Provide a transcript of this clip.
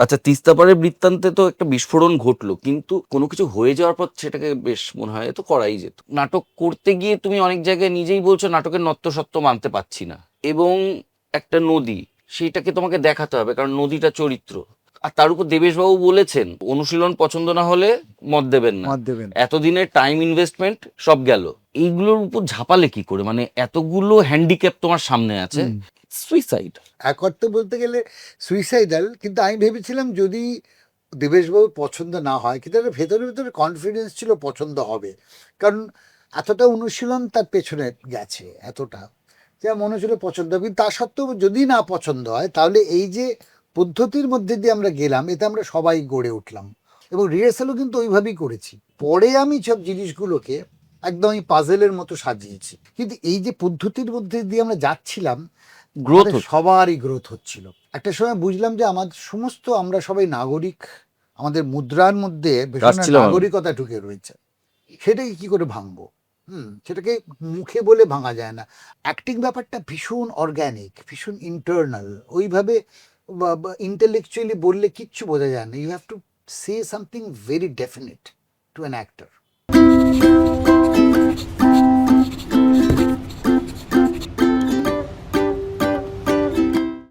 আচ্ছা তিস্তাপাড়ের বৃত্তান্তে তো একটা বিস্ফোরণ ঘটলো কিন্তু কোনো কিছু হয়ে যাওয়ার পর সেটাকে বেশ মনে হয় তো করাই যেত। নাটক করতে গিয়ে তুমি অনেক জায়গায় নিজেই বলছো নাটকের নত্য সত্য মানতে পারছি না এবং একটা নদী সেইটাকে তোমাকে দেখাতে হবে কারণ নদীটা চরিত্র। আর তার উপর দেবেশবাবু বলেছেন অনুশীলন পছন্দ না হলে মত দেবেন না। মত দেবেন এতদিনের টাইম ইনভেস্টমেন্ট সব গেল। এইগুলোর উপর ঝাপালে কি করে? মানে এতগুলো হ্যান্ডিক্যাপ তোমার সামনে আছে। সুইসাইড এক অর্থে বলতে গেলে সুইসাইডাল কিন্তু আমি ভেবেছিলাম যদি দেবেশবাবু পছন্দ না হয়, কিন্তু একটা ভেতরে ভেতরে কনফিডেন্স ছিল পছন্দ হবে। কারণ এতটা অনুশীলন তার পেছনে গেছে, এতটা। যে মনে হচ্ছিল পছন্দ হবে তা সত্ত্বেও যদি না পছন্দ হয়, তাহলে এই যে পদ্ধতির মধ্যে দিয়ে আমরা গেলাম, এতে আমরা সবাই গড়ে উঠলাম। এবং রিহার্সালও কিন্তু ওইভাবেই করেছি। পরে আমি সব জিনিসগুলোকে একদমই পাজেলের মতো সাজিয়েছি। কিন্তু এই যে পদ্ধতির মধ্যে দিয়ে আমরা যাচ্ছিলাম গ্রোথ সবারই গ্রোথ হচ্ছিল। একটা সময় বুঝলাম যে আমাদের সমস্ত আমরা সবাই নাগরিক আমাদের মুদ্রার মধ্যে। নাগরিকতা ঢুকে রয়েছে। সেটাকে কি করে ভাঙবো? হুম সেটাকে মুখে বলে ভাঙা যায় না। অ্যাক্টিং ব্যাপারটা ভীষণ অর্গ্যানিক ভীষণ ইন্টারনাল ওইভাবে ইন্টেলেকচুয়ালি বললে কিচ্ছু বোঝা যায় না। You have to say something very definite to an actor